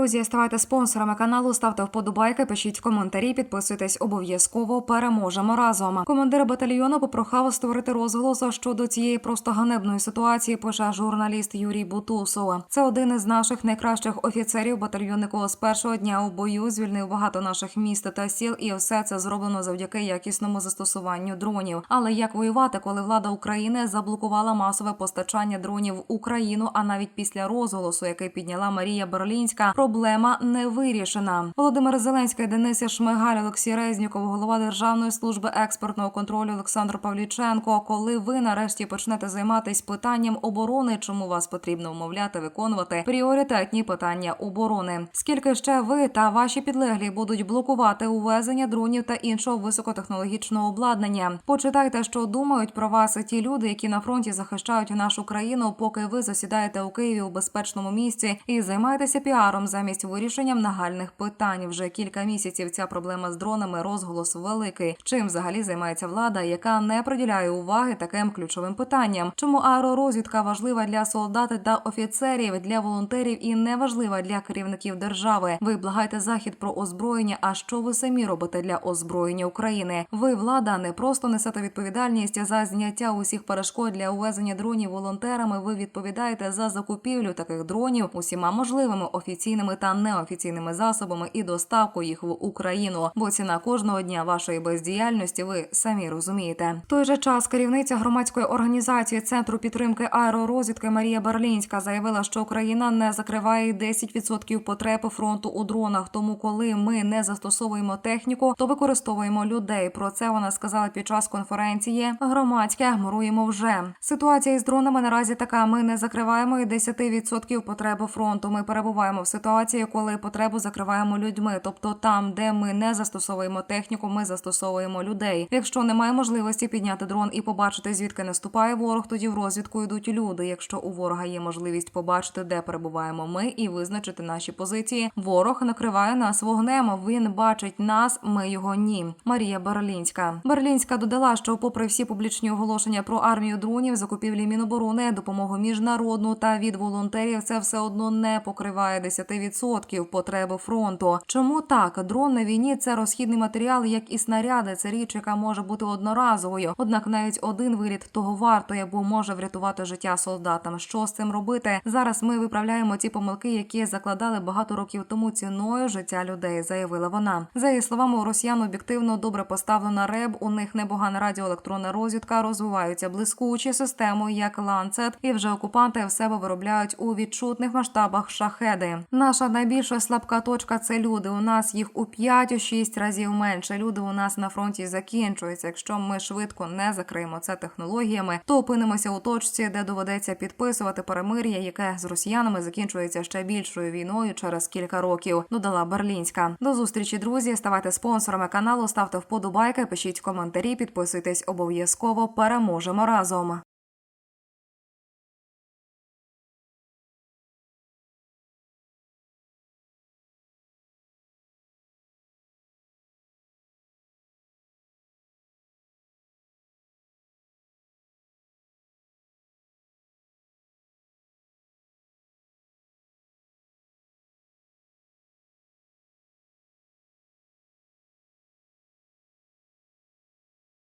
Друзі, ставайте спонсорами каналу, ставте вподобайки, пишіть коментарі, підписуйтесь обов'язково. Переможемо разом. Командир батальйону попрохав створити розголос щодо цієї просто ганебної ситуації. Пише журналіст Юрій Бутусов. Це один із наших найкращих офіцерів батальйоннику з першого дня у бою. Звільнив багато наших міст та сіл, і все це зроблено завдяки якісному застосуванню дронів. Але як воювати, коли влада України заблокувала масове постачання дронів в Україну? А навіть після розголосу, який підняла Марія Берлінська, проблема не вирішена. Володимир Зеленський, Денис Шмигаль, Олексій Резніков, голова Державної служби експортного контролю Олександр Павліченко. Коли ви нарешті почнете займатися питанням оборони, чому вас потрібно вмовляти виконувати пріоритетні питання оборони? Скільки ще ви та ваші підлеглі будуть блокувати увезення дронів та іншого високотехнологічного обладнання? Почитайте, що думають про вас ті люди, які на фронті захищають нашу країну, поки ви засідаєте у Києві у безпечному місці і займаєтеся піаром замість вирішенням нагальних питань. Вже кілька місяців ця проблема з дронами розголос великий. Чим взагалі займається влада, яка не приділяє уваги таким ключовим питанням? Чому аеророзвідка важлива для солдат та офіцерів, для волонтерів і не важлива для керівників держави? Ви благаєте захід про озброєння. А що ви самі робите для озброєння України? Ви влада не просто несете відповідальність за зняття усіх перешкод для увезення дронів волонтерами. Ви відповідаєте за закупівлю таких дронів усіма можливими офіційними та неофіційними засобами і доставку їх в Україну. Бо ціна кожного дня вашої бездіяльності ви самі розумієте. В той же час керівниця громадської організації центру підтримки аеророзвідки Марія Берлінська заявила, що Україна не закриває 10% потреб фронту у дронах. Тому, коли ми не застосовуємо техніку, то використовуємо людей. Про це вона сказала під час конференції. Громадське муруємо вже. Ситуація із дронами наразі така: ми не закриваємо і 10% потреби фронту. Ми перебуваємо в ситуації, коли потребу закриваємо людьми. Тобто, там, де ми не застосовуємо техніку, ми застосовуємо людей. Якщо немає можливості підняти дрон і побачити, звідки наступає ворог, тоді в розвідку йдуть люди. Якщо у ворога є можливість побачити, де перебуваємо ми, і визначити наші позиції, ворог накриває нас вогнем. Він бачить нас, ми його ні. Марія Берлінська. Берлінська додала, що, попри всі публічні оголошення про армію дронів, закупівлі міноборони, допомогу міжнародну та від волонтерів, це все одно не покриває 10% потреби фронту. Чому так? Дрон на війні це розхідний матеріал, як і снаряди. Це річ, яка може бути одноразовою. Однак навіть один виліт того вартує, бо може врятувати життя солдатам. Що з цим робити? Зараз ми виправляємо ті помилки, які закладали багато років тому ціною життя людей, заявила вона. За її словами, у росіян об'єктивно добре поставлена РЕБ. У них непогана радіоелектронна розвідка, розвиваються блискучі системи, як ланцет, і вже окупанти в себе виробляють у відчутних масштабах шахеди. Наша найбільша слабка точка це люди. У нас їх у 5-6 разів менше. Люди у нас на фронті закінчуються. Якщо ми швидко не закриємо це технологіями, то опинимося у точці, де доведеться підписувати перемир'я, яке з росіянами закінчується ще більшою війною через кілька років. Додала Берлінська. До зустрічі, друзі. Ставайте спонсорами каналу, ставте вподобайки, пишіть коментарі, підписуйтесь обов'язково. Переможемо разом.